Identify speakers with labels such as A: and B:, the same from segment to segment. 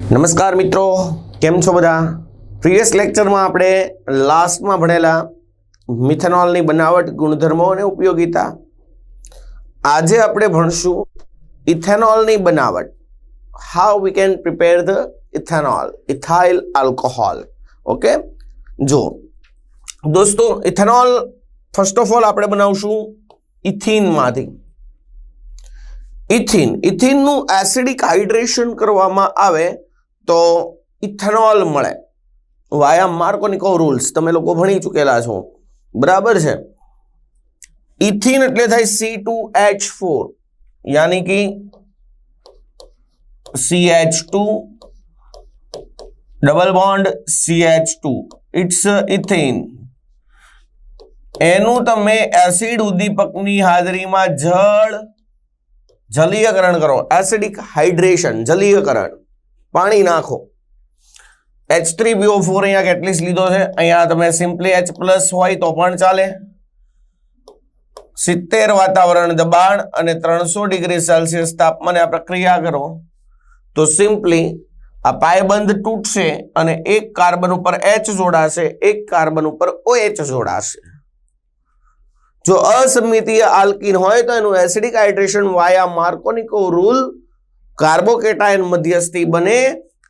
A: નમસ્કાર મિત્રો, કેમ છો બધા? પ્રિવિયસ લેક્ચરમાં આપણે લાસ્ટમાં ભણેલા મિથેનોલની બનાવટ, ગુણધર્મો અને ઉપયોગીતા. આજે આપણે ભણશું ઇથેનોલની બનાવટ. How we can prepare the ethanol ethyl alcohol okay જો દોસ્તો, ઇથેનોલ ફર્સ્ટ ઓફ ઓલ આપણે બનાવશું ઇથિનમાંથી ઇથિન, ઇથિનનું એસિડિક હાઇડ્રેશન કરવામાં આવે તો ઇથેનોલ મળે. વાયા માર્કોનિકો રૂલ્સ તમે લોકો ભણી ચૂકેલા છો. બરાબર છે? ઇથિન એટલે થાય સી ટુ એચ ફોર યાની કે C H two double bond C H two it's ethene એનું તમે એસિડ ઉદ્દીપકની હાજરીમાં જળ, જલીયકરણ કરો. એસિડિક હાઇડ્રેશન, જલીયકરણ. પાણી નાખો. એચ થ્રી બીઓ ફોર અહીંયા કેટલીસ લીધો છે? અહીંયા તમે સિમ્પલી એચ પ્લસ હોય તો પણ ચાલે. સિત્તેર વાતાવરણ દબાણ અને ત્રણસો ડિગ્રી સેલ્સિયસ તાપમાને આ પ્રક્રિયા કરો. તો સિમ્પલી આ પાયબંધ તૂટશે અને એક કાર્બન ઉપર એચ જોડાશે, એક કાર્બન ઉપર ઓએચ જોડાશે. જો અસમિતીય આલ્કિન હોય તો એનું acidic hydration via Markovnikov rule carbocation મધ્યસ્થી બને,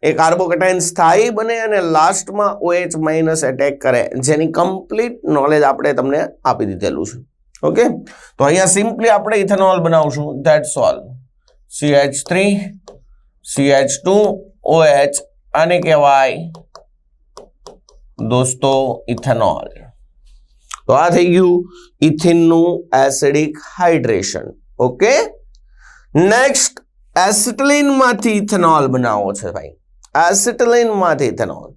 A: એ કાર્બોકેટાયન સ્થાયી બને અને લાસ્ટમાં ઓએચ માઇનસ એટેક કરે. જેની કમ્પ્લીટ નોલેજ આપણે તમને આપી દીધેલું છે. ઓકે? તો અહીંયા સિમ્પલી આપણે ઇથેનોલ બનાવશું. That's all CH three CH two OH આને કહેવાય દોસ્તો ઇથેનોલ. તો આ થઈ ગયું ઇથિનનું એસિડિક હાઇડ્રેશન. ઓકે? નેક્સ્ટ એસિટલિનમાંથી ઇથેનોલ બનાવવો છે ભાઈ. એસિટલિનમાંથી ethanol.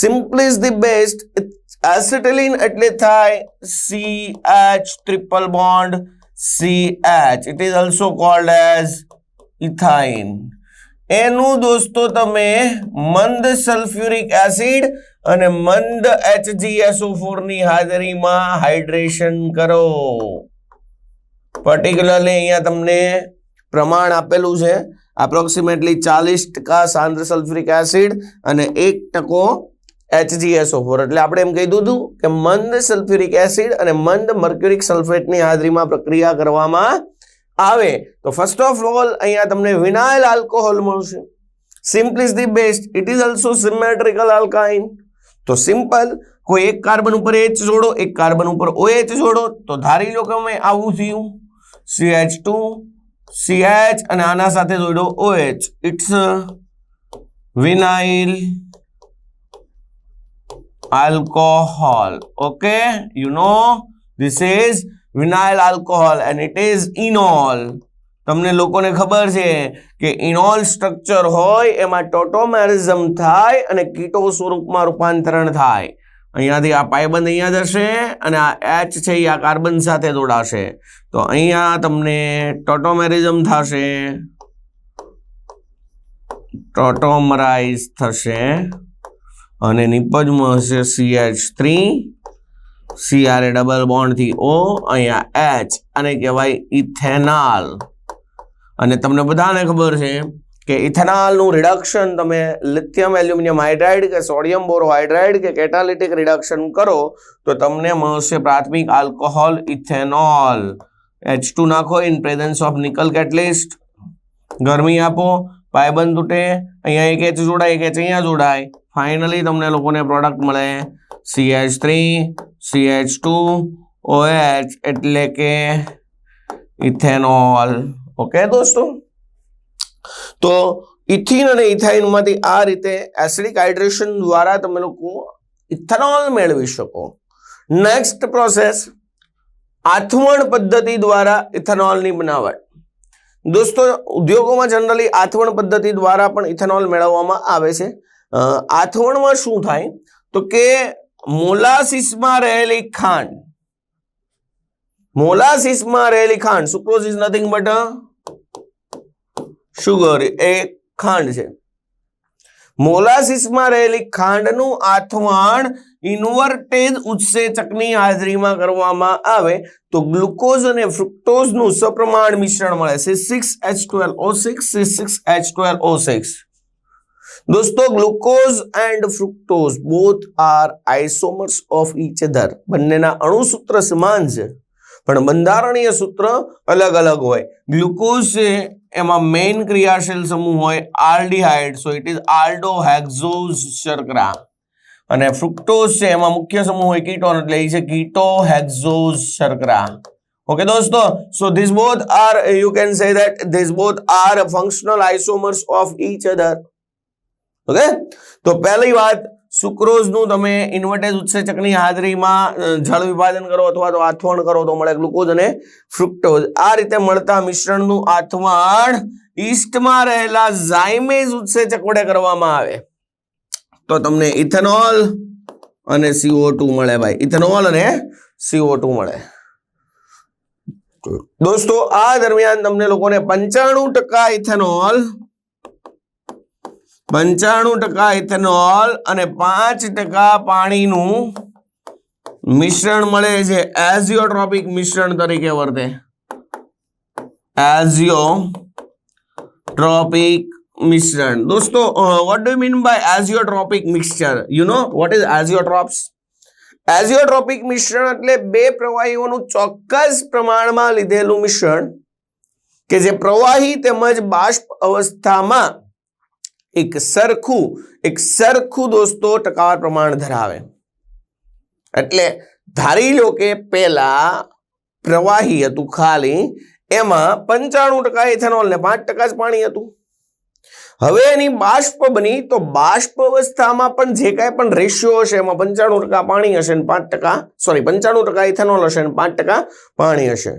A: Simply is the best acetylene એટલે થાય C H triple bond C H it is also called as ethyne એનું દોસ્તો તમે મંદ સલ્ફ્યુરિક એસિડ અને મંદ HgSO4 ની હાજરીમાં હાઇડ્રેશન કરો. પર્ટિક્યુલરલી અહીંયા તમને પ્રમાણ આપેલું છે. એપ્રોક્સિમેટલી ચાલીસ ટકા સાંદ્ર સલ્ફ્યુરિક એસિડ અને એક ટકો HgSO4 એટલે આપણે એમ કહી દીધું કે મંદ સલ્ફ્યુરિક એસિડ અને મંદ મર્ક્યુરિક સલ્ફેટની હાજરીમાં પ્રક્રિયા કરવામાં આવે. તો ફર્સ્ટ ઓફ ઓલ અહીંયા તમને વિનાઇલ આલ્કોહોલ મળશે. Simple is the best it is also symmetrical alkyne તો સિમ્પલ કોઈ એક કાર્બન ઉપર એચ જોડો એક કાર્બન ઉપર OH જોડો તો ધારી લો કે અમે આવું થયું CH2 CH અને આના સાથે જોડો OH it's vinyl alcohol, okay? You know, this is vinyl alcohol and it is enol. તમને લોકોને ખબર છે કે ઇનોલ સ્ટ્રક્ચર હોય, એમાં ટોટોમેરિઝમ થાય અને કીટો સ્વરૂપમાં રૂપાંતરણ થાય. અહીંયાથી આ પાયબંધ અહીંયા જશે અને આ એચ છે એ આ કાર્બન સાથે જોડાશે. તો અહીંયા તમને ટોટોમેરિઝમ થશે. ટોટોમરાઇઝ થશે. અને નિપજમાં હશે સીએચ થ્રી સીઆરએ ડબલ બોન્ડથી ઓ અહીંયા એચ અને કહેવાય ઇથેનાલ અને તમને બધાને ખબર છે કે ઇથેનોલનું રિડક્શન તમે લિથિયમ એલ્યુમિનિયમ હાઇડ્રાઇડ કે સોડિયમ બોરોહાઇડ્રાઇડ કે કેટાલિટિક રિડક્શન કરો, તો તમને મળશે પ્રાથમિક આલ્કોહોલ ઇથેનોલ. એચ ટુ નાખો in presence of nickel catalyst ગરમી આપો, પાયબંધ તૂટે, અહીંયા એક એચ જોડાય, એક એચ અહીંયા જોડાય. ફાઇનલી તમને લોકોને પ્રોડક્ટ મળે CH3 three CH two OH એટલે કે ઇથેનોલ. ઓકે દોસ્તો? તો ઇથિન અને ઇથાઇનમાંથી આ રીતે એસિડિક હાઇડ્રેશન દ્વારા તમે લોકો ઇથેનોલ મેળવી શકો. નેક્સ્ટ પ્રોસેસ આથવણ પદ્ધતિ દ્વારા ઇથેનોલની બનાવટ દોસ્તો, ઉદ્યોગોમાં જનરલી આથવણ પદ્ધતિ દ્વારા પણ ઇથેનોલ મેળવવામાં આવે છે. આથવણમાં શું થાય? તો કે મોલાસિસમાં રહેલી ખાંડ મોલાસિસમાં રહેલી ખાંડ sucrose is nothing but sugar એ ખાંડ છે. મોલાસિસમાં રહેલી ખાંડનું આથવાણ ઇન્વર્ટેજ ઉત્સેચકની હાજરીમાં કરવામાં આવે તો ગ્લુકોઝ અને ફ્રુક્ટોઝનું સપ્રમાણ મિશ્રણ મળે છે. Six H twelve O six six H twelve O six દોસ્તો, glucose and fructose both are isomers of each other. બંનેના અણુસૂત્ર સમાન છે. પણ બંધારણીય સૂત્ર અલગ અલગ હોય. ગ્લુકોઝ છે, એમાં મેઇન ક્રિયાશીલ સમૂહ હોય, aldehyde, so it is aldohexose શર્કરા અને ફ્રુક્ટોઝ છે, એમાં મુખ્ય સમૂહ હોય કીટોન, એટલે એ છે કીટોહેક્ઝોઝ શર્કરા ઓકે દોસ્તો so this both are you can say that this both are functional isomers of each other okay તો પહેલી વાત સુક્રોઝનું તમે ઇન્વર્ટેજ ઉત્સેચકની હાજરીમાં જળ વિભાજન કરો અથવા તો આથવણ કરો તો મળે ગ્લુકોઝ અને ફ્રુક્ટોઝ. આ રીતે મળતા મિશ્રણનું આથવણ ઈસ્ટમાં રહેલા ઝાઇમેઝ ઉત્સેચક વડે કરવામાં આવે. તો તમને ઇથેનોલ અને સીઓ મળે ભાઈ. ઇથેનોલ અને સીઓ મળે. દોસ્તો, આ દરમિયાન તમને લોકોને પંચાણું ટકા ઇથેનોલ પંચાણું ટકા ઇથેનોલ અને પાંચ ટકા પાણીનું મિશ્રણ મળે છે. એઝિયોટ્રોપિક મિશ્રણ તરીકે વર્તે. એઝિયોટ્રોપિક મિશ્રણ. દોસ્તો what do mean by azeotropic mixture? You know what is azeotropes? Azeotropic મિશ્રણ એટલે બે પ્રવાહીઓનું ચોક્કસ પ્રમાણમાં લીધેલું મિશ્રણ કે જે પ્રવાહી તેમજ બાષ્પ અવસ્થામાં એક સરખું એક સરખું દોસ્તો ટકાવાર પ્રમાણ ધરાવે. એટલે ધારી લો કે પેલા પ્રવાહી હતું ખાલી, એમાં પંચાણું ટકા ઇથેનોલ ને પાંચ ટકા જ પાણી હતું. હવે એની બાષ્પ બની તો બાષ્પ અવસ્થામાં પણ જે કાંઈ પણ રેશિયો હશે એમાં પંચાણું ટકા પાણી હશે ને પાંચ ટકા સોરી પંચાણું ટકા ઇથેનોલ હશે ને પાંચ ટકા પાણી હશે.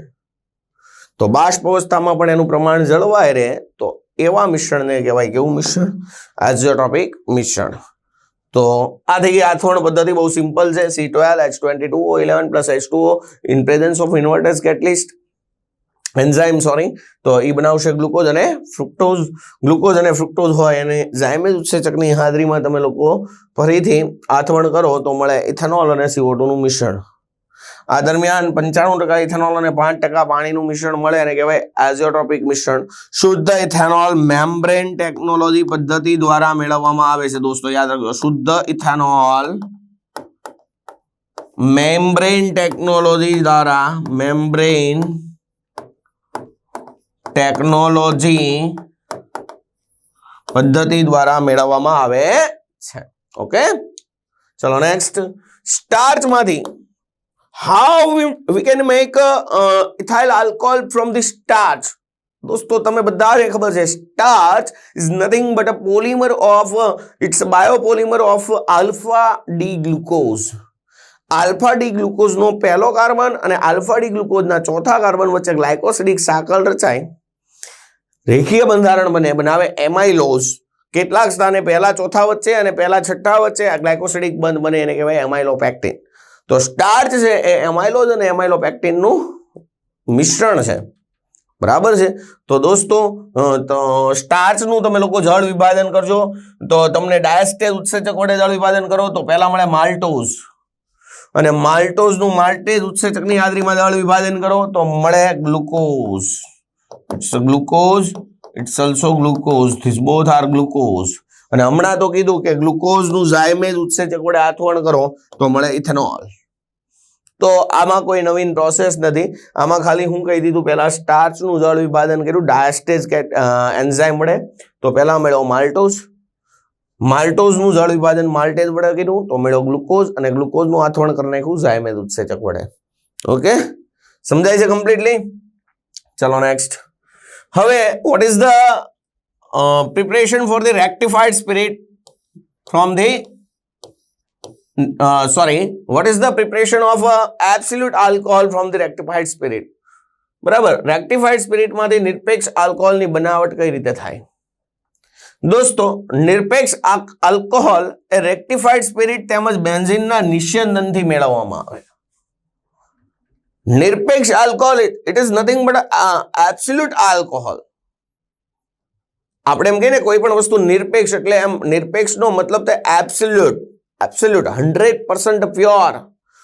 A: તો બાષ્પ અવસ્થામાં પણ એનું પ્રમાણ જળવાય રહે તો એવા મિશ્રણને કહેવાય કેવું મિશ્રણ? એઝિયોટ્રોપિક મિશ્રણ. તો આ થઈ ગઈ આથવણ પદ્ધતિ, બહુ સિમ્પલ છે. C twelve H twenty two O eleven plus H two O in presence of invertase catalyst enzyme sorry તો એ બનાવશે ગ્લુકોઝ અને ફ્રુક્ટોઝ. ગ્લુકોઝ અને ફ્રુક્ટોઝ હોય અને ઝાયમેજ ઉત્સેચકની હાજરીમાં તમે લોકો ફરીથી આથવણ કરો તો મળે ઇથેનોલ અને CO2 મિશ્રણ. આ દરમિયાન પંચાણું ટકા ઇથેનોલ અને પાંચ ટકા પાણીનું મિશ્રણ મળે અને કહેવાય એઝિયોટ્રોપિક મિશ્રણ. શુદ્ધ ઇથેનોલ મેમ્બ્રેન ટેકનોલોજી પદ્ધતિ દ્વારા મેળવવામાં આવે છે દોસ્તો, યાદ રાખજો. શુદ્ધ ઇથેનોલ મેમ્બ્રેન ટેકનોલોજી દ્વારા મેમ્બ્રેન ટેકનોલોજી પદ્ધતિ દ્વારા મેળવવામાં આવે છે. ઓકે? ચલો, next. સ્ટાર્ચમાંથી how we can make ethyl alcohol from the starch દોસ્તો તમે બધાને ખબર છે starch is nothing but a polymer of it's biopolymer of alpha D glucose alpha D ગ્લુકોઝનો પહેલો કાર્બન અને આલ્ફા ડી ગ્લુકોઝના ચોથા કાર્બન વચ્ચે ગ્લાયકોસિડિક સાકળ રચાય. રેખીય બંધારણ બને, બનાવે એમાઇલોઝ કેટલાક સ્થાને પહેલા ચોથા વચ્ચે અને પહેલા છઠ્ઠા વચ્ચે આ ગ્લાયકોસિડિક બંધ બને, એને કહેવાય એમાઇલોપેક્ટિન તો સ્ટાર્ચ છે એ એમાઇલોજ અને એમાઇલોપેક્ટિનનું મિશ્રણ છે. બરાબર છે? તો દોસ્તો તો સ્ટાર્ચનું તમે લોકો જળ વિભાજન કરજો. તો તમને ડાયસ્ટેજ ઉત્સેચક વડે જળ વિભાજન કરો, તો પહેલા મળે માલ્ટોઝ અને માલ્ટોઝનું માલ્ટેઝ ઉત્સેચકની હાજરીમાં જળ વિભાજન કરો, તો મળે glucose glucose it's also glucose this both are glucose અને હમણાં તો કીધું કે ગ્લુકોઝનું ઝાયમેજ ઉત્સેચક વડે આથવણ કરો, તો મળે ઇથેનોલ. તો આમાં કોઈ નવીન પ્રોસેસ નથી. આમાં ખાલી હું કહી દીધું, પહેલાં સ્ટાર્ચનું જળ વિભાજન કર્યું ડાયસ્ટેજ એન્ઝાઇમ વડે. તો પહેલાં મેળવો માલ્ટોઝ માલ્ટોઝનું જળ વિભાજન માલ્ટેજ વડે કર્યું, તો મેળવો ગ્લુકોઝ અને ગ્લુકોઝનું આથવણ કરી નાખ્યું ઝાયમેજ ઉત્સેચક વડે. ઓકે સમજાય છે કમ્પ્લીટલી ચલો નેક્સ્ટ હવે what is the preparation for the rectified the from the sorry what is the preparation of absolute alcohol from the rectified spirit? બરાબર? રેક્ટિફાઈડ સ્પિરિટમાંથી નિરપેક્ષ આલ્કોહોલની બનાવટ કઈ રીતે થાય? દોસ્તો, નિરપેક્ષ આલ્કોહોલ એ રેક્ટિફાઈડ સ્પિરિટ તેમજ બેન્ઝિનના નિસ્યંદનથી મેળવવામાં આવે. નિરપેક્ષ alcohol it is nothing but absolute alcohol આપણે એમ કહીએ ને, કોઈ પણ વસ્તુ નિરપેક્ષ એટલે એમ, નિરપેક્ષનો મતલબ તો absolute absolute hundred percent pure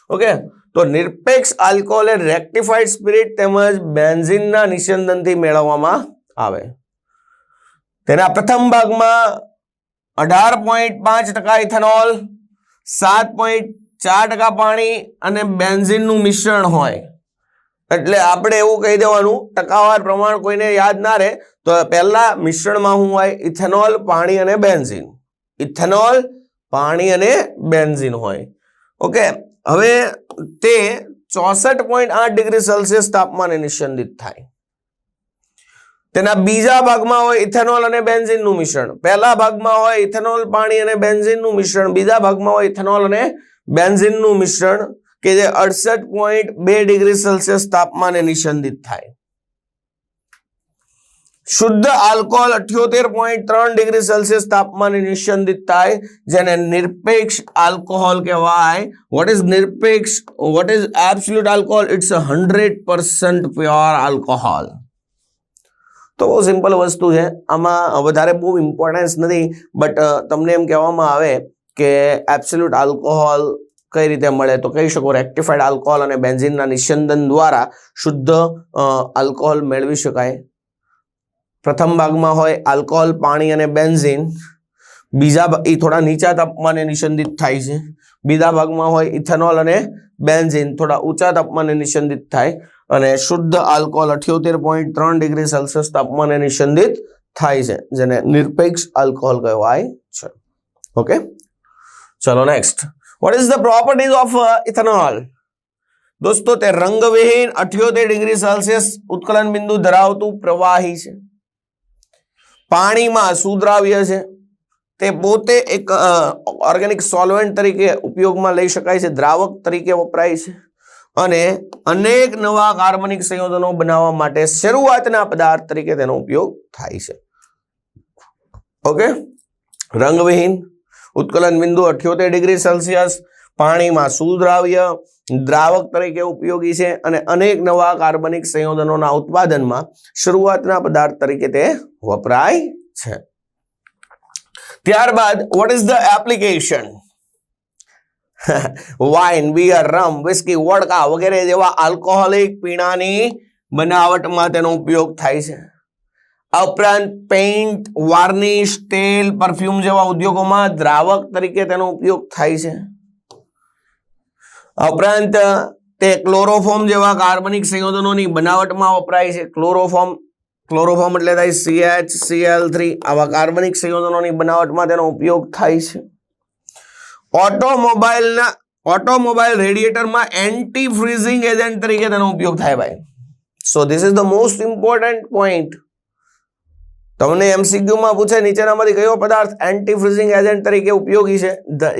A: okay તો નિરપેક્ષ આલ્કોહોલ એ રેક્ટિફાઈડ સ્પિરિટ તેમજ બેન્ઝિનના નિસંદનથી મેળવવામાં આવે. તેના પ્રથમ ભાગમાં અઢાર પોઈન્ટ પાંચ ટકા ઇથેનોલ, સાત પોઈન્ટ ચાર ટકા પાણી અને બેન્ઝિનનું મિશ્રણ હોય. એટલે આપણે એવું કહી દેવાનું, ટકાવાર પ્રમાણ કોઈને યાદ ના રહે તો પહેલા મિશ્રણમાં શું હોય ઇથેનોલ, પાણી અને બેન્ઝિન. ઇથેનોલ, પાણી અને બેન્ઝિન હોય. ઓકે? હવે તે ચોસઠ પોઈન્ટ આઠ ડિગ્રી સેલ્સિયસ તાપમાને નિસ્યંદિત થાય. તેના બીજા ભાગમાં હોય ઇથેનોલ અને બેન્ઝિનનું મિશ્રણ. પહેલા ભાગમાં હોય ઇથેનોલ, પાણી અને બેન્ઝિનનું મિશ્રણ. બીજા ભાગમાં હોય ઇથેનોલ અને બેન્ઝિનનું મિશ્રણ, કે જે અડસઠ પોઈન્ટ બે ડિગ્રી સેલ્સિયસ તાપમાને નિસ્યંદિત થાય. શુદ્ધ આલ્કોહોલ અઠ્યોતેર પોઈન્ટ ત્રણ ડિગ્રી સેલ્સિયસ તાપમાને નિશ્ચંદિત થાય, જેને નિરપેક્ષ આલ્કોહોલ કહેવાય. વોટ ઇઝ નિરપેક્ષ? What is absolute alcohol it's hundred percent pure alcohol તો બહુ સિમ્પલ વસ્તુ છે. આમાં વધારે બહુ ઇમ્પોર્ટન્સ નથી બટ તમને એમ કહેવામાં આવે કે એબ્સોલ્યુટ આલ્કોહોલ કઈ રીતે મળે? તો કહી શકો રેક્ટિફાઈડ આલ્કોહોલ અને બેન્ઝિનના નિસ્યંદન દ્વારા શુદ્ધ આલ્કોહોલ મેળવી શકાય. પ્રથમ ભાગમાં હોય આલ્કોહોલ, પાણી અને બેન્ઝીન. બીજા એ થોડા નીચા તાપમાને નિસંદિત થાય છે. બીજા ભાગમાં હોય ઇથેનોલ અને બેન્ઝીન, થોડા ઊંચા તાપમાને નિસંદિત થાય અને શુદ્ધ આલ્કોહોલ અઠ્યોતેર પોઈન્ટ ત્રણ ડિગ્રી સેલ્સિયસ તાપમાને નિસંદિત થાય છે, જેને નિરપેક્ષ આલ્કોહોલ કહેવાય છે. ઓકે? ચલો next. What is the properties of ethanol? દોસ્તો, તે રંગવિહીન અઠ્યોતેર ડિગ્રી સેલ્સિયસ ઉત્કલન બિંદુ ધરાવતું પ્રવાહી છે. પાણીમાં સુદ્રાવ્ય છે. તે પોતે એક ઓર્ગેનિક સોલ્વન્ટ તરીકે ઉપયોગમાં લઈ શકાય છે, દ્રાવક તરીકે વપરાય છે. અને અનેક નવા કાર્બનિક સંયોજનો બનાવવા માટે શરૂઆતના પદાર્થ તરીકે તેનો ઉપયોગ થાય છે. ઓકે રંગવિહીન, ઉત્કલન બિંદુ અઠ્યોતેર ડિગ્રી સેલ્સિયસ પાણીમાં સુદ્રાવ્ય દ્રાવક તરીકે ઉપયોગી છે અને અનેક નવા કાર્બનિક સંયોજનોના ઉત્પાદનમાં શરૂઆતના પદાર્થ તરીકે તે વપરાય છે. ત્યારબાદ what is the application wine beer rum whisky vodka વગેરે જેવા આલ્કોહોલિક પીણાની બનાવટમાં તેનો ઉપયોગ થાય છે. આ ઉપરાંત પેઇન્ટ વાર્નિશ તેલ પરફ્યુમ જેવા ઉદ્યોગોમાં દ્રાવક તરીકે તેનો ઉપયોગ થાય છે. ઉપરાંત, તે ક્લોરોફોર્મ જેવા કાર્બનિક સંયોજનોની બનાવટમાં વપરાય છે. ક્લોરોફોર્મ ક્લોરોફોર્મ એટલે થાય સીએચ સીએલ થ્રી આવા કાર્બનિક સંયોજનોની બનાવટમાં તેનો ઉપયોગ થાય છે. ઓટોમોબાઈલના ઓટોમોબાઈલ રેડિએટરમાં એન્ટી ફ્રીઝિંગ એજન્ટ તરીકે તેનો ઉપયોગ થાય ભાઈ. So this is the most important point તમને એમસીક્યુમાં પૂછે, નીચેનામાંથી કયો પદાર્થ એન્ટી ફ્રીઝિંગ એજન્ટ તરીકે ઉપયોગી છે?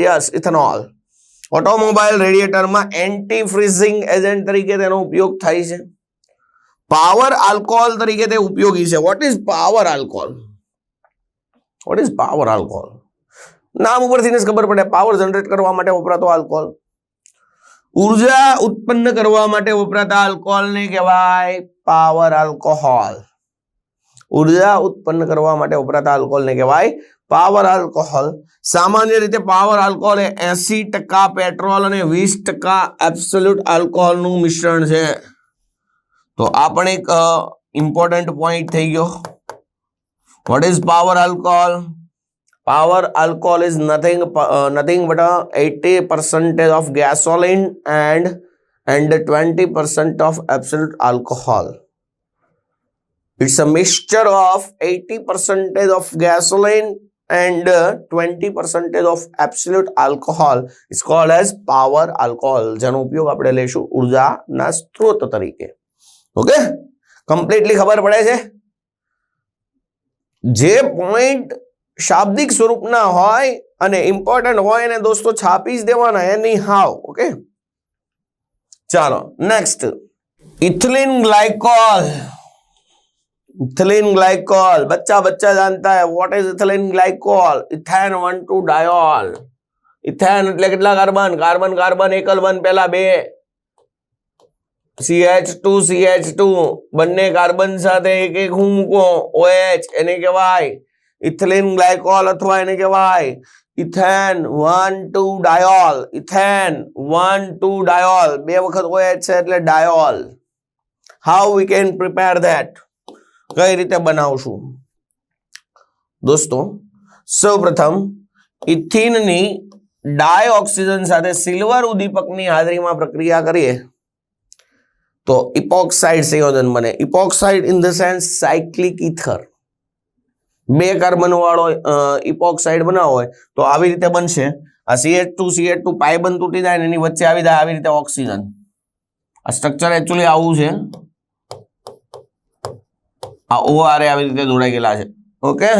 A: યસ ઇથેનોલ ઓટોમોબાઈલ રેડિએટરમાં એન્ટી ફ્રીઝિંગ એજન્ટ તરીકે તેનો ઉપયોગ થાય છે. પાવર આલ્કોહોલ તરીકે તે ઉપયોગી છે. What is power alcohol what is power alcohol નામ ઉપરથી ખબર પડે. પાવર જનરેટ કરવા માટે વપરાતો આલ્કોહોલ ઊર્જા ઉત્પન્ન કરવા માટે વપરાતા આલ્કોહોલને કહેવાય પાવર આલ્કોહોલ ઊર્જા ઉત્પન્ન કરવા માટે વપરાતા આલ્કોહોલને કહેવાય પાવર આલ્કોહોલ સામાન્ય રીતે પાવર આલ્કોહોલ એ એસી ટકા પેટ્રોલ અને વીસ ટકા એબ્સોલ્યુટ આલ્કોહોલનું મિશ્રણ છે તો આ પણ એક ઇમ્પોર્ટન્ટ પોઈન્ટ થઈ ગયો what is power alcohol is nothing uh, nothing but a 80 percentage of gasoline and and 20 percent of absolute alcohol it's a mixture of 80 percentage of gasoline and uh, 20 percentage of absolute alcohol is called as power alcohol. જેનો ઉપયોગ આપણે લેશું ઉર્જાના સ્ત્રોત તરીકે. Okay completely ખબર પડે છે? જે પોઈન્ટ શાબ્દિક સ્વરૂપના હોય અને ઇમ્પોર્ટન્ટ હોય એને દોસ્તો છાપી જ દેવાના એની હાવ. ઓકે ચાલો next ethylene glycol ethylene glycol बच्चा बच्चा जानता है what is ethylene glycol ethane one two diol ethane એટલે કેટલા કાર્બન કાર્બન કાર્બન એકલ બન પહેલા બે CH2 ટુ ટુ બંને કાર્બન સાથે એક એક હું મૂકો OH એને કહેવાય ઇથિલિન ગ્લાયકોલ અથવા એને કહેવાય ethane one two diol ethane one two diol બે વખત OH છે એટલે diol how we can prepare that કઈ રીતે બનાવશું? દોસ્તો, સૌપ્રથમ ઇથિનની ડાય ઓક્સિજન સાથે સિલ્વર ઉદ્દીપકની હાજરીમાં પ્રક્રિયા કરીએ. તો ઇપોક્સાઇડ સંયોજન બને. Epoxide in the sense cyclic ether. બે કાર્બન વાળો ઇપોક્સાઇડ બનાવો હોય, તો આવી રીતે બનશે. આ સીએચ ટુ સીએચ ટુ પાયબંધ તૂટી જાય ને એની વચ્ચે આવી જાય આવી રીતે ઓક્સિજન. આ સ્ટ્રક્ચર એકચ્યુઅલી આવું છે. આ OR આવી રીતે જોડાઈ છે. Okay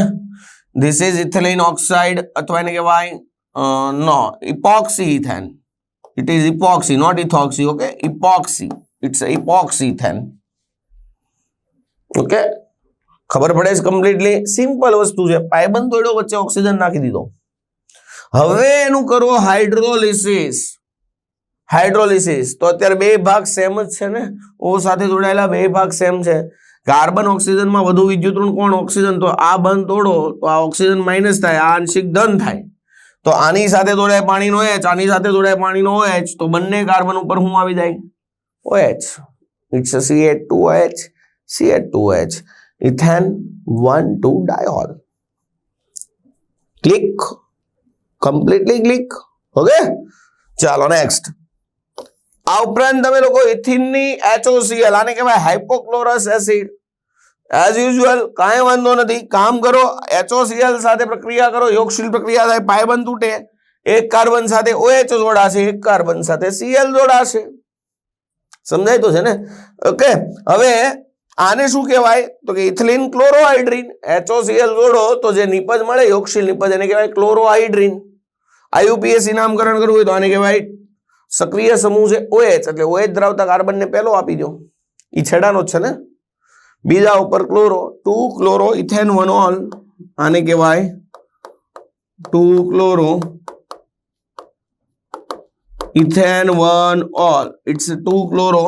A: this is ethylene oxide અથવા એને કહેવાય નો epoxy ethane it is epoxy not ethoxy okay epoxy it's epoxy ethane okay ખબર પડે છે કમ્પ્લીટલી સિમ્પલ વસ્તુ છે. પાયબંધ તોડ્યો, વચ્ચે ઓક્સિજન નાખી દીધો. હવે એનું કરો હાઇડ્રોલિસિસ હાઇડ્રોલિસિસ તો અત્યારે બે ભાગ સેમ જ છે ને? ઓ સાથે જોડાયેલા, બે ભાગ સેમ છે. કાર્બન ઓક્સિજનમાં વધુ વિદ્યુતઋણ કોણ? ઓક્સિજન. તો આ બંધ તોડો, તો આ ઓક્સિજન માઇનસ થાય, આ આંશિક ધન થાય. તો આની સાથે જોડાય પાણીનો એચ આની સાથે જોડાય પાણીનો ઓએચ તો બંને કાર્બન ઉપર શું આવી જાય? OH it's C at two H C at two H ethane one two diol click completely click okay ચાલો નેક્સ્ટ આ ઉપરાંત તમે લોકો ઇથિનની HOCl આને કહેવાય હાઇપોક્લોરસ એસિડ એઝ યુઝ્યુઅલ કાંઈ વાંધો નથી, કામ કરો HOCl સાથે પ્રક્રિયા કરો, યોગશીલ પ્રક્રિયા થાય પાયબંધ તૂટે. એક કાર્બન સાથે OH જોડાશે, એક કાર્બન સાથે Cl જોડાશે. સમજાય તો છે ને? ઓકે હવે આને શું કહેવાય? તો કે ઇથિલિન ક્લોરોહાઇડ્રીન. HOCl જોડો તો જે નિપજ મળે, યોગશીલ નિપજ, એને કહેવાય ક્લોરોહાઇડ્રીન. આયુપીએસી નામકરણ કરવું હોય તો આને કહેવાય સક્રિય સમૂહ છે ઓએચ એટલે ઓએચ ધરાવતા કાર્બનને પહેલો આપી દો. એ છેડાનો જ છે ને? બીજા ઉપર chloro, two chloro ethane one ol આને કહેવાય two chloro ethane one ol it's two chloro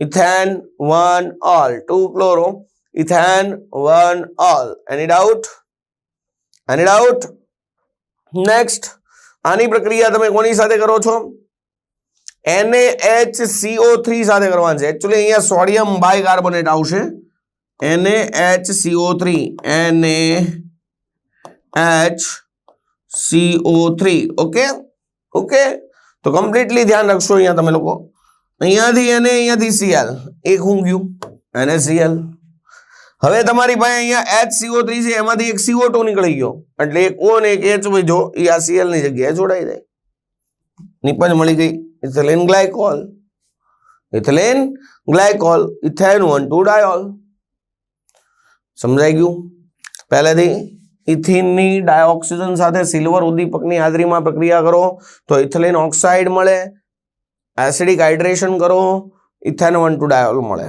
A: ethane one ol two chloro ethane one ol any doubt any doubt next આની પ્રક્રિયા તમે કોની સાથે કરો છો? NaHCO3 સાથે કરવાનું છે. એકચ્યુઅલી અહીંયા સોડિયમ બાયકાર્બોનેટ આવશે. NaHCO3 NaHCO3 ઓકે ઓકે તો કમ્પ્લીટલી ધ્યાન રાખશો અહીંયા તમે લોકો. અહીંયાથી એને અહીંયાથી Cl. એક હું ગયું. NaCl હવે તમારી પાસે અહીંયા HCO3 છે. એમાંથી એક CO2 નીકળી ગયો. એટલે એક O ને એક H જો, એ આ Cl ની જગ્યાએ જોડાઈ જાય. નિપજ મળી ગઈ. Ethylene glycol ethylene glycol ethane one two diol સમજાઈ ગયું? પહેલેથી ઇથિનની ડાયોક્સિજન સાથે સિલ્વર ઉદ્દીપકની હાજરીમાં પ્રક્રિયા કરો, તો ઇથિલિન ઓક્સાઇડ મળે, એસિડિક હાઇડ્રેશન કરો ઇથેન વન ટુ ડાયોલ મળે.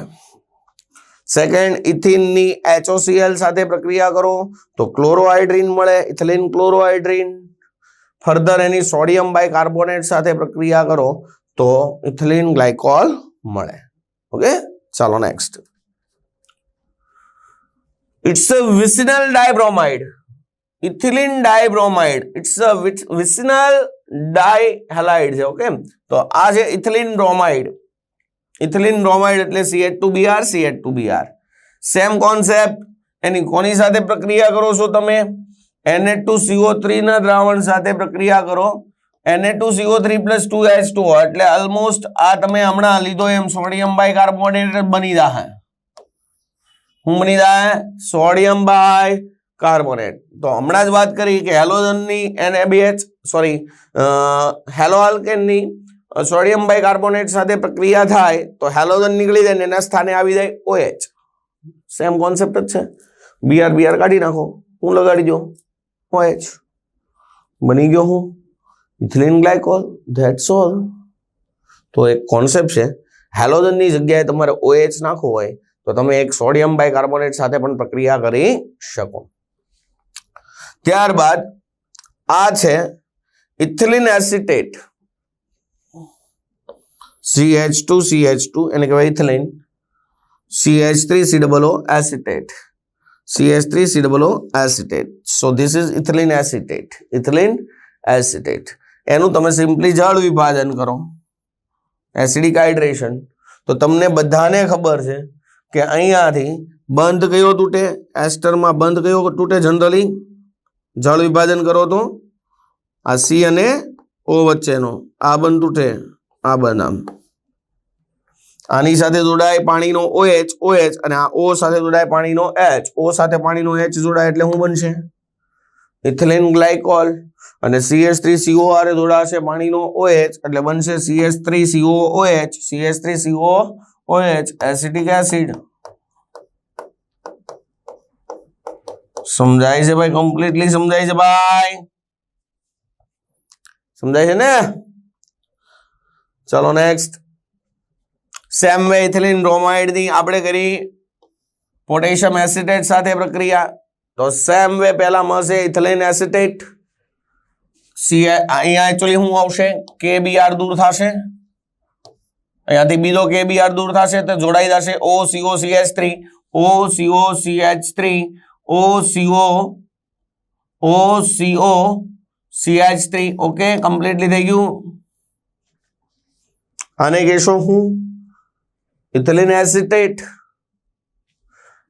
A: સેકન્ડ ઇથિનની HOCl સાથે પ્રક્રિયા કરો, તો ક્લોરોહાઇડ્રીન મળે, ઇથિલિન ક્લોરોહાઇડ્રીન. ફર્ધર એની સોડિયમ બાયકાર્બોનેટ સાથે પ્રક્રિયા કરો તો ઇથિલિન ગ્લાયકોલ મળે ઓકે ચાલો next it's a vicinal dibromide ethylene dibromide it's a vicinal dihalide છે ઓકે તો આ છે ઇથિલિન બ્રોમાઇડ ઇથિલિન બ્રોમાઇડ એટલે CH2Br CH2Br સેમ કોન્સેપ્ટ એની કોની સાથે પ્રક્રિયા કરો છો તમે Na2CO3 ના દ્રાવણ સાથે પ્રક્રિયા કરો. Na2CO3 plus two H two એટલે ઓલમોસ્ટ આ તમે હમણાં લીધો એમ સોડિયમ બાયકાર્બોનેટ બની જાય શું બની જાય સોડિયમ બાય કાર્બોનેટ. તો હમણાં જ વાત કરી કે હેલોજનની NaBH સોરી હેલો આલ્કેનની સોડિયમ બાયકાર્બોનેટ સાથે પ્રક્રિયા થાય તો હેલોજન નીકળી જાય ને એના સ્થાને આવી જાય OH સેમ કોન્સેપ્ટ જ છે. બીઆર બીઆર કાઢી નાખો. હું લગાડી દો OH બની ગયો હું ઇથિલિન ગ્લાયકોલ ધેટ્સ ઓલ તો એક કોન્સેપ્ટ છે હેલોજનની જગ્યાએ તમારે OH નાખવો હોય તો તમે એક સોડિયમ બાયકાર્બોનેટ સાથે પણ પ્રક્રિયા કરી શકો ત્યારબાદ આ છે ઇથિલિન એસિટેટ CH2 CH2 એને કહેવાય ethylene CH3 C double O acetate CH3 C double O acetate. So, this is ethylene acetate. Ethylene acetate એનું તમે સિમ્પલી જળ વિભાજન કરો. એસિડિક હાઇડ્રેશન તો તમને બધાને ખબર છે કે અહીંયાથી બંધ કયો તૂટે? એસ્ટરમાં બંધ કયો તૂટે જનરલી? જળ વિભાજન કરો તો? આ સી અને ઓ વચ્ચેનો. આ બંધ તૂટે. આ બંધ આમ. આની સાથે જોડાય પાણીનો OH OH અને આ O સાથે જોડાય પાણીનો H O સાથે પાણીનો H જોડાય એટલે શું બનશે? ઇથિલિન ગ્લાયકોલ અને CH3COR જોડાશે પાણીનો OH એટલે બનશે CH3COOH CH3COOH એસિટિક એસિડ. સમજાય છે ભાઈ? કમ્પ્લીટલી સમજાય છે ભાઈ? સમજાય છે ને? ચલો નેક્સ્ટ સેમ વે ઇથિલિન બ્રોમાઇડની આપણે કરી પોટેશિયમ એસિટેટ સાથે પ્રક્રિયા. તો સેમ વે પહેલા મળશે ઇથિલિન એસિટેટ સી અહીંયા એકચ્યુઅલી શું આવશે? કે દૂર થશે. અહીંયાથી બીજો કે દૂર થશે તો જોડાઈ જશે O CO CH three O CO CH three O CO O CO CH three okay completely થઈ ગયું. આને કહેશો હું? Ethylene acetate.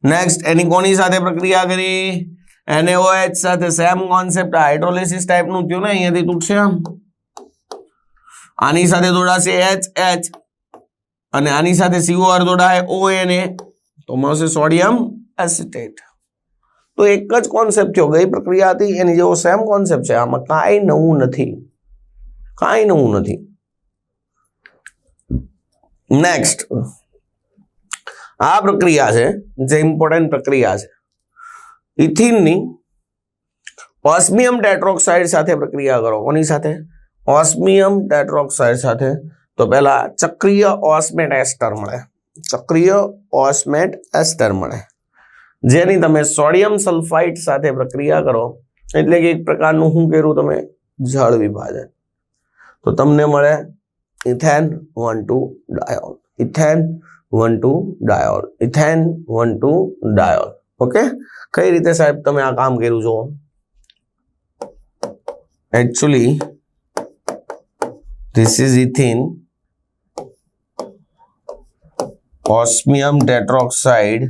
A: નેક્સ્ટ એની કોની સાથે પ્રક્રિયા કરી? NaOH સાથે સેમ કોન્સેપ્ટ હાઇડ્રોલિસિસ ટાઈપનું થયું ને, અહીંયાથી તૂટશે આમ. આની સાથે જોડાશે એચ અને આની સાથે COR જોડાય ONA તો મળશે સોડિયમ એસિટેટ તો એક જ કોન્સેપ્ટ થયો. ગઈ પ્રક્રિયા હતી, એની જેવો સેમ કોન્સેપ્ટ છે. આમાં કાંઈ નવું નથી. કાંઈ નવું નથી. નેક્સ્ટ આ પ્રક્રિયા છે, જે ઇમ્પોર્ટન્ટ પ્રક્રિયા છે. ઇથિનની ઓસ્મિયમ ટેટ્રોક્સાઇડ સાથે પ્રક્રિયા કરો. કોની સાથે? ઓસ્મિયમ ટેટ્રોક્સાઇડ સાથે. તો પહેલા ચક્રીય ઓસ્મેટ એસ્ટર મળે. ચક્રીય ઓસ્મેટ એસ્ટર મળે. જેની તમે સોડિયમ સલ્ફાઇડ સાથે પ્રક્રિયા કરો, એટલે કે એક પ્રકારનું શું કર્યું તમે? જળ વિભાજન. તો તમને મળે ethane one two diol ethane one two diol ethane one two diol okay? કઈ રીતે સાહેબ તમે આ કામ કર્યું છો? Actually this is ethene osmium tetroxide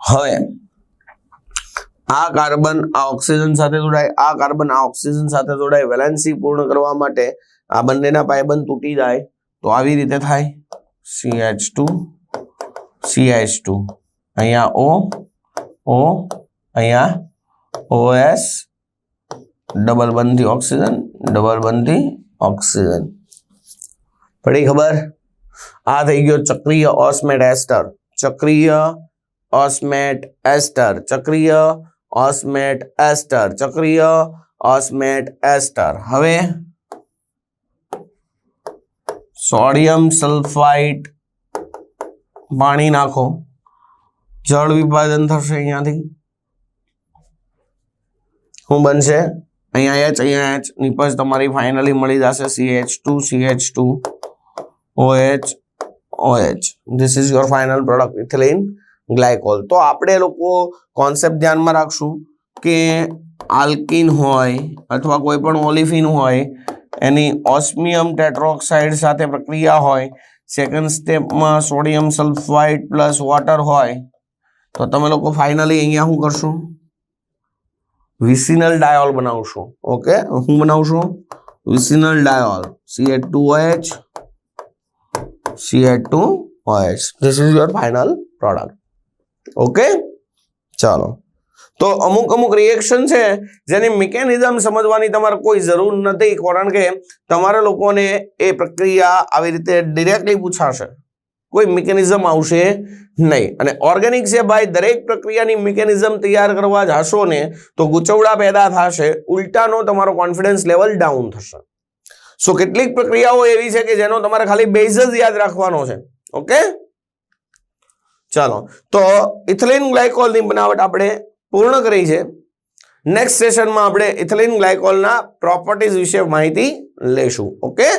A: હવે આ કાર્બન આ ઓક્સિજન સાથે જોડાય, આ કાર્બન આ ઓક્સિજન સાથે જોડાય, વેલેન્સી પૂર્ણ કરવા માટે આ બંનેના પાયબંધ તૂટી જાય. તો આવી રીતે થાય. CH2 ટુ ટુ અહીંયા O O, અહીંયા OS ડબલ બંધથી ઓક્સિજન ડબલ બંધથી ઓક્સિજન. પડી ખબર? આ થઈ ગયો ચક્રીય ઓસ્મેટ એસ્ટર. ચક્રીય ઓસ્મેટ એસ્ટર. ચક્રીય ઓસ્મેટ એસ્ટર ચક્રીય ઓસ્મેટ એસ્ટર હવે સોડિયમ સલ્ફાઇડ પાણી નાખો જળ વિભાજન થશે અહીંયાથી. શું બનશે? અહીંયા એચ અહીંયા એચ નિપજ તમારી ફાઇનલી મળી જશે. CH two CH two OH OH this is your final product ethylene glycol તો આપણે લોકો કોન્સેપ્ટ ધ્યાનમાં રાખશું કે આલ્કિન હોય અથવા કોઈ પણ ઓલિફિન હોય, એની ઓસ્મિયમ ટેટ્રોક્સાઇડ સાથે પ્રક્રિયા હોય સેકન્ડ સ્ટેપમાં સોડિયમ સલ્ફાઇડ પ્લસ વોટર હોય, તો તમે લોકો ફાઇનલી અહીંયા શું કરશું? વિસિનલ ડાયોલ બનાવશું. ઓકે? હું બનાવશું? Vicinal diol. C H two OH C two OH this is your final product okay ચાલો. તો અમુક અમુક રિએક્શન છે જેની મિકેનિઝમ સમજવાની તમારે કોઈ જરૂર નથી, કારણ કે તમારા લોકોને એ પ્રક્રિયા આવી રીતે ડિરેક્ટલી પૂછાશે. કોઈ મિકેનિઝમ આવશે નહીં. અને ઓર્ગેનિક છે ભાઈ, દરેક પ્રક્રિયાની મિકેનિઝમ તૈયાર કરવા જશો ને, તો ગૂંચવડા પેદા થશે, ઉલટાનો તમારો કોન્ફિડન્સ લેવલ ડાઉન થશે. સો કેટલીક પ્રક્રિયાઓ એવી છે કે જેનો તમારે ખાલી બેઝ જ યાદ રાખવાનો છે. ઓકે ચાલો, તો ઇથિલિન ગ્લાયકોલની બનાવટ આપણે પૂર્ણ કરી છે. નેક્સ્ટ સેશનમાં આપણે ઇથિલિન ગ્લાયકોલના પ્રોપર્ટીઝ વિશે માહિતી લેશું ઓકે